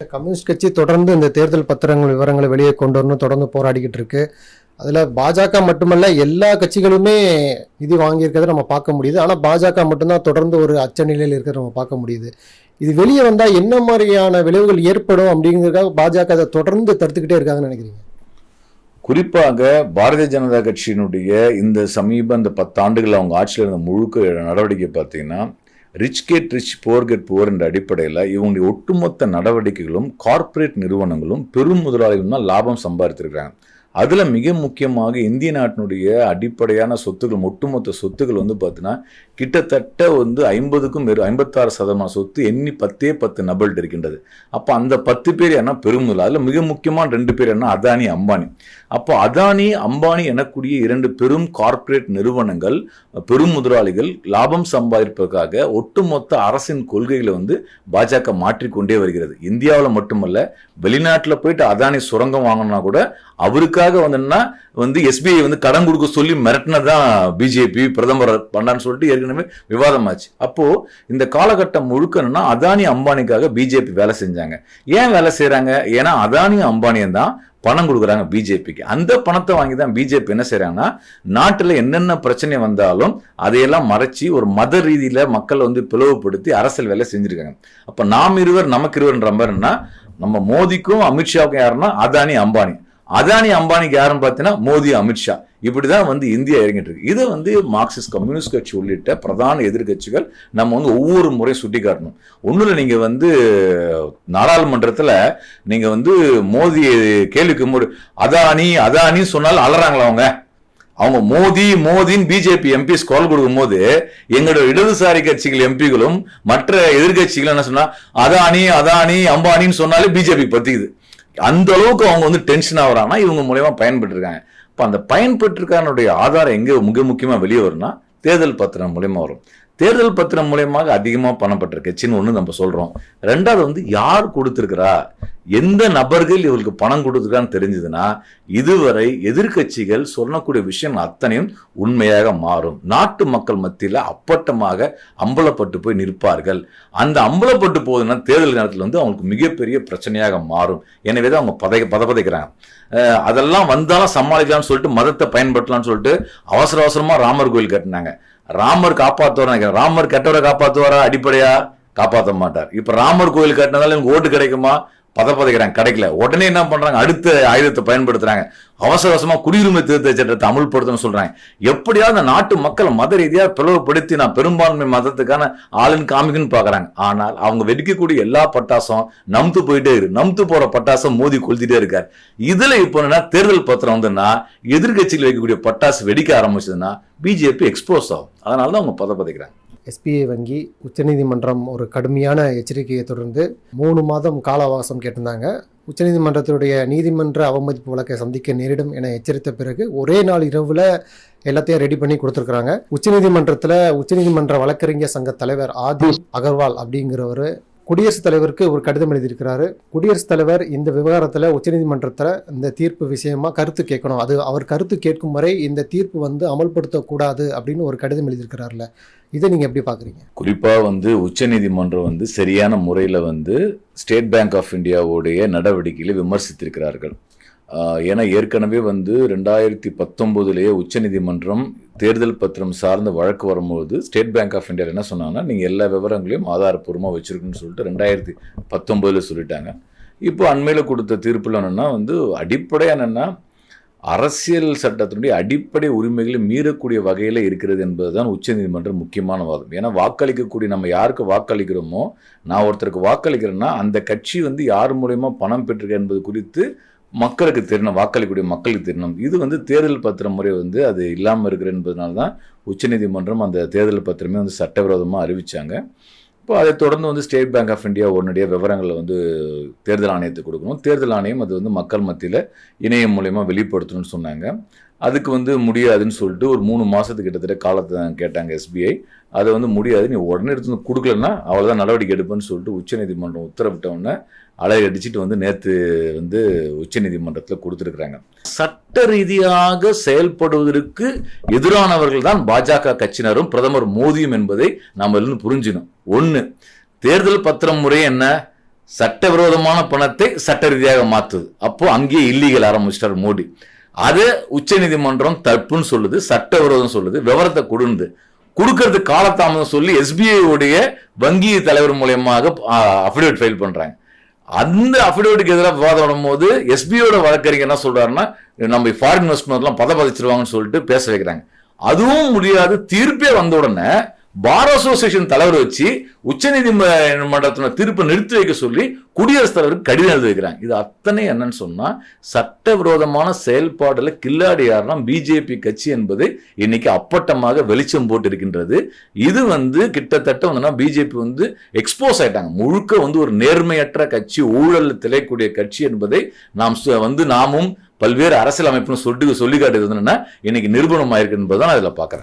Communist கட்சி தொடர்ந்து இந்த தேர்தல் பத்திரங்கள் விவரங்களை வெளியே கொண்டு வரணும் தொடர்ந்து போராடிக்கிட்டு இருக்கு. அதில் பாஜக மட்டுமல்ல எல்லா கட்சிகளுமே நிதி வாங்கியிருக்கிறத நம்ம பார்க்க முடியுது. ஆனால் பாஜக மட்டும்தான் தொடர்ந்து ஒரு அச்ச நிலையில் இருக்கிறத நம்ம பார்க்க முடியுது. இது வெளியே வந்தால் என்ன மாதிரியான விளைவுகள் ஏற்படும் அப்படிங்கிறதுக்காக பாஜக அதை தொடர்ந்து தடுத்துக்கிட்டே இருக்காங்கன்னு நினைக்கிறீங்க? குறிப்பாக பாரதிய ஜனதா கட்சியினுடைய இந்த சமீப இந்த பத்தாண்டுகள் அவங்க ஆட்சியில் இருந்த முழுக்க நடவடிக்கை பார்த்தீங்கன்னா rich get rich poor get poor என்ற அடிப்படையில் இவங்களுடைய ஒட்டுமொத்த நடவடிக்கைகளும் கார்ப்பரேட் நிறுவனங்களும் பெரும் முதலாளிகளும் தான் லாபம் சம்பாதித்திருக்கிறாங்க அதில் மிக முக்கியமாக இந்திய நாட்டினுடைய அடிப்படையான சொத்துக்கள் ஒட்டுமொத்த சொத்துக்கள் வந்து பார்த்தீங்கன்னா கிட்டத்தட்ட வந்து ஐம்பதுக்கும் மேலும் ஐம்பத்தாறு சதமான சொத்து எண்ணி பத்தே பத்து நபர்கிட்ட இருக்கின்றது. அப்போ அந்த பத்து பேர் என்ன பெருமுதல். அதில் மிக முக்கியமான ரெண்டு பேர் என்ன அதானி அம்பானி. அப்போ அதானி அம்பானி எனக்கூடிய இரண்டு பெரும் கார்ப்பரேட் நிறுவனங்கள் பெரும் முதலாளிகள் லாபம் சம்பாதிப்பதற்காக ஒட்டுமொத்த அரசின் கொள்கைகளை வந்து பாஜக மாற்றிக்கொண்டே வருகிறது. இந்தியாவில் மட்டுமல்ல வெளிநாட்டில் போயிட்டு அதானி சுரங்கம் வாங்கினா கூட அவருக்காக வந்துன்னா வந்து எஸ்பிஐ வந்து கடன் கொடுக்க சொல்லி மிரட்டினதான் பிஜேபி பிரதமர் பண்ணான்னு சொல்லிட்டு ஏற்கனவே விவாதமாச்சு. அப்போ இந்த காலகட்டம் முழுக்கணும்னா அதானி அம்பானிக்காக பிஜேபி வேலை செஞ்சாங்க. ஏன் வேலை செய்யறாங்க ஏன்னா அதானி அம்பானியும் தான் பணம் கொடுக்குறாங்க பிஜேபிக்கு அந்த பணத்தை வாங்கி தான் பிஜேபி என்ன செய்கிறாங்கன்னா நாட்டில் என்னென்ன பிரச்சனை வந்தாலும் அதையெல்லாம் மறைச்சி ஒரு மத ரீதியில் மக்களை வந்து பிளவுபடுத்தி அரசியல் வேலை செஞ்சிருக்காங்க. அப்போ நாம் இருவர் நமக்கு இருவர்ன்ற மாதிரின்னா நம்ம மோதிக்கும் அமித்ஷாவுக்கும் யாருன்னா அதானி அம்பானி. அதானி அம்பானிக்கு யாருன்னு பார்த்தீங்கன்னா மோடி அமித்ஷா இப்படிதான் வந்து இந்தியா இறங்கிட்டு இருக்கு இதை வந்து மார்க்சிஸ்ட் கம்யூனிஸ்ட் கட்சி உள்ளிட்ட பிரதான எதிர்க்கட்சிகள் நம்ம வந்து ஒவ்வொரு முறையும் சுட்டி காட்டணும் ஒன்றுல நீங்க வந்து நாடாளுமன்றத்தில் நீங்க வந்து மோதி கேள்விக்கு மோடி. அதானி அதானி சொன்னாலும் அலறாங்களா அவங்க? அவங்க மோதி மோதின்னு பிஜேபி எம்பிஸ் குரல் கொடுக்கும் போது எங்களோட இடதுசாரி கட்சிகள் எம்பிகளும் மற்ற எதிர்கட்சிகள் என்ன சொன்னா அதானி அதானி அம்பானின்னு சொன்னாலே பிஜேபி பத்திக்குது. அந்த அளவுக்கு அவங்க வந்து டென்ஷன் ஆகிறாங்கன்னா இவங்க மூலயமா பயன்பெற்றிருக்காங்க. இப்போ அந்த பயன்பெற்றிருக்கானுடைய ஆதாரம் எங்க மிக முக்கியமா வெளியே வரும்னா தேர்தல் பத்திரம் மூலயமா வரும். தேர்தல் பத்திரம் மூலயமாக அதிகமாக பணப்பட்ட கட்சின்னு ஒன்று நம்ம சொல்றோம். ரெண்டாவது வந்து யார் கொடுத்துருக்குறா? எந்த நபர்கள் இவருக்கு பணம் கொடுத்துருக்கான்னு தெரிஞ்சதுன்னா இதுவரை எதிர்க்கட்சிகள் சொல்லக்கூடிய விஷயம் அத்தனையும் உண்மையாக மாறும். நாட்டு மக்கள் மத்தியில் அப்பட்டமாக அம்பலப்பட்டு போய் நிற்பார்கள். அந்த அம்பலப்பட்டு போகுதுன்னா தேர்தல் நேரத்தில் வந்து அவங்களுக்கு மிகப்பெரிய பிரச்சனையாக மாறும். எனவே தான் அவங்க பதை பதப்பதைக்கிறாங்க. அதெல்லாம் வந்தாலும் சமாளிக்கலாம்னு சொல்லிட்டு மதத்தை பயன்படுத்தலாம்னு சொல்லிட்டு அவசர அவசரமா ராமர் கோயில் கட்டினாங்க. ராமர் காப்பாற்றுவார் நினைக்கிறேன். ராமர் கெட்டவரை காப்பாற்றுவாரா அடிப்படையா? காப்பாற்ற மாட்டார். இப்ப ராமர் கோயில் கட்டினதால எனக்கு ஓட்டு கிடைக்குமா? பதப்பதைக்கிறாங்க கிடைக்கல. உடனே என்ன பண்றாங்க? அடுத்த ஆயுதத்தை பயன்படுத்துறாங்க. அவசர அவசரமா குடியுரிமை திருத்த சட்டத்தை அமுல்படுத்தணும்னு சொல்றாங்க. எப்படியாவது அந்த நாட்டு மக்கள் மத ரீதியா பிளவுபடுத்தி நான் பெரும்பான்மை மதத்துக்கான ஆளுன்னு காமிக்குன்னு பாக்குறாங்க. ஆனால் அவங்க வெடிக்கக்கூடிய எல்லா பட்டாசும் நம்த்து போயிட்டே இருக்கு. நம்த்து போற பட்டாசம் மோதி கொளுத்திட்டே இருக்கார். இதுல இப்போ என்ன தேர்தல் பத்திரம் வந்துன்னா எதிர்கட்சியில் வைக்கக்கூடிய பட்டாசு வெடிக்க ஆரம்பிச்சதுன்னா பிஜேபி எக்ஸ்போஸ் ஆகும். அதனால தான் அவங்க பதப்பதைக்கிறாங்க. எஸ்பிஐ வங்கி உச்சநீதிமன்றம் ஒரு கடுமையான எச்சரிக்கையை தொடர்ந்து மூணு மாதம் கால அவகாசம் கேட்டிருந்தாங்க. உச்சநீதிமன்றத்தினுடைய நீதிமன்ற அவமதிப்பு வழக்கை சந்திக்க நேரிடும் என எச்சரித்த பிறகு ஒரே நாள் இரவில் எல்லாத்தையும் ரெடி பண்ணி கொடுத்துருக்குறாங்க. உச்சநீதிமன்றத்தில் உச்சநீதிமன்ற வழக்கறிஞர் சங்க தலைவர் ஆதி அகர்வால் அப்படிங்கிறவர் குடியரசுத் தலைவருக்கு ஒரு கடிதம் எழுதியிருக்கிறாரு. குடியரசுத் தலைவர் இந்த விவகாரத்தில் உச்சநீதிமன்றத்தில் இந்த தீர்ப்பு விஷயமா கருத்து கேட்கணும். அது அவர் கருத்து கேட்கும் வரை இந்த தீர்ப்பு வந்து அமல்படுத்தக்கூடாது அப்படின்னு ஒரு கடிதம் எழுதியிருக்கிறார்ல. இதை நீங்கள் எப்படி பார்க்குறீங்க குறிப்பாக வந்து உச்சநீதிமன்றம் வந்து சரியான முறையில் வந்து ஸ்டேட் பேங்க் ஆஃப் இந்தியாவுடைய நடவடிக்கைகளை விமர்சித்திருக்கிறார்கள். ஏன்னா ஏற்கனவே வந்து ரெண்டாயிரத்தி பத்தொம்போதுலேயே உச்சநீதிமன்றம் தேர்தல் பத்திரம் சார்ந்த வழக்கு வரும்போது ஸ்டேட் பேங்க் ஆஃப் இந்தியாவில் என்ன சொன்னாங்கன்னா நீங்கள் எல்லா விவரங்களையும் ஆதாரப்பூர்வமாக வச்சுருக்குன்னு சொல்லிட்டு ரெண்டாயிரத்தி பத்தொம்போதில் சொல்லிட்டாங்க. இப்போ அண்மையில் கொடுத்த தீர்ப்பில் என்னென்னா வந்து அடிப்படையாக என்னென்னா அரசியல் சட்டத்தினுடைய அடிப்படை உரிமைகளை மீறக்கூடிய வகையில் இருக்கிறது என்பதுதான் உச்சநீதிமன்றம் முக்கியமான வாதம். ஏன்னா வாக்களிக்கக்கூடிய நம்ம யாருக்கு வாக்களிக்கிறோமோ நான் ஒருத்தருக்கு வாக்களிக்கிறேன்னா அந்த கட்சி வந்து யார் மூலயமா பணம் பெற்றிருக்க என்பது குறித்து மக்களுக்கு தெரியணும் வாக்களிக்கக்கூடிய மக்களுக்கு தெரியணும் இது வந்து தேர்தல் பத்திரம் முறை வந்து அது இல்லாமல் இருக்கிற என்பதனால தான் உச்சநீதிமன்றம் அந்த தேர்தல் பத்திரமே வந்து சட்டவிரோதமாக அறிவிச்சாங்க. இப்போ அதை தொடர்ந்து வந்து ஸ்டேட் பேங்க் ஆஃப் இந்தியா உடனடியாக விவரங்களை வந்து தேர்தல் ஆணையத்துக்கு கொடுக்கணும். தேர்தல் ஆணையம் அது வந்து மக்கள் மத்தியில் இணையம் மூலயமா வெளிப்படுத்தணும்னு சொன்னாங்க. அதுக்கு வந்து முடியாதுன்னு சொல்லிட்டு ஒரு மூணு மாதத்துக்கு கிட்டத்தட்ட காலத்தை கேட்டாங்க எஸ்பிஐ அதை வந்து முடியாது நீ உடனே எடுத்து வந்து கொடுக்கலன்னா அவ்வளோதான் நடவடிக்கை எடுப்பேன்னு சொல்லிட்டு உச்சநீதிமன்றம் உத்தரவிட்டவுடனே அலை அடிச்சுட்டு வந்து நேற்று வந்து உச்சநீதிமன்றத்தில் கொடுத்துருக்குறாங்க. சட்ட ரீதியாக செயல்படுவதற்கு எதிரானவர்கள் தான் பாஜக கட்சியினரும் பிரதமர் மோதியும் என்பதை நாம் இருந்து புரிஞ்சினோம் ஒன்று தேர்தல் பத்திரம் முறை என்ன? சட்டவிரோதமான பணத்தை சட்ட ரீதியாக மாற்றுது அப்போது அங்கேயே இல்லீகல் ஆரம்பிச்சிட்டார் மோடி. அது உச்சநீதிமன்றம் தப்புன்னு சொல்லுது சட்டவிரோதம் சொல்லுது விவரத்தை கொடுந்து கொடுக்கறது காலதாமதம் சொல்லி எஸ்பிஐ உடைய வங்கி தலைவர் மூலியமாக அஃபிடேவிட் ஃபைல் பண்றாங்க. அந்த அஃபிடேவிட்டுக்கு எதிராக விவாதம் வரும்போது எஸ்பிஐயோட வழக்கறிஞர் என்ன சொல்றாருன்னா நம்ம ஃபாரின் இன்வெஸ்ட்மெண்ட்லாம் பதப்பதிச்சிருவாங்கன்னு சொல்லிட்டு பேச வைக்கிறாங்க. அதுவும் முடியாது தீர்ப்பே வந்த உடனே பார் அசோசியேஷன் தலைவர் வச்சு உச்சநீதிமன்றத்தின தீர்ப்பை நிறுத்தி வைக்க சொல்லி குடியரசுத் தலைவருக்கு கடிதம் எழுதி இது அத்தனை என்னன்னு சொன்னா சட்டவிரோதமான செயல்பாடுல கில்லாடி யாருன்னா பிஜேபி கட்சி என்பது இன்னைக்கு அப்பட்டமாக வெளிச்சம் போட்டு இருக்கின்றது இது வந்து கிட்டத்தட்ட வந்து பிஜேபி வந்து எக்ஸ்போஸ் ஆயிட்டாங்க. முழுக்க வந்து ஒரு நேர்மையற்ற கட்சி ஊழல் திளைக்கூடிய கட்சி என்பதை நாம் வந்து நாமும் பல்வேறு அரசியல் அமைப்புன்னு சொல்லி சொல்லி காட்டுறது என்னன்னா இன்னைக்கு நிரூபணம் ஆயிருக்கு என்பதை நான் இதுல பாக்குறேன்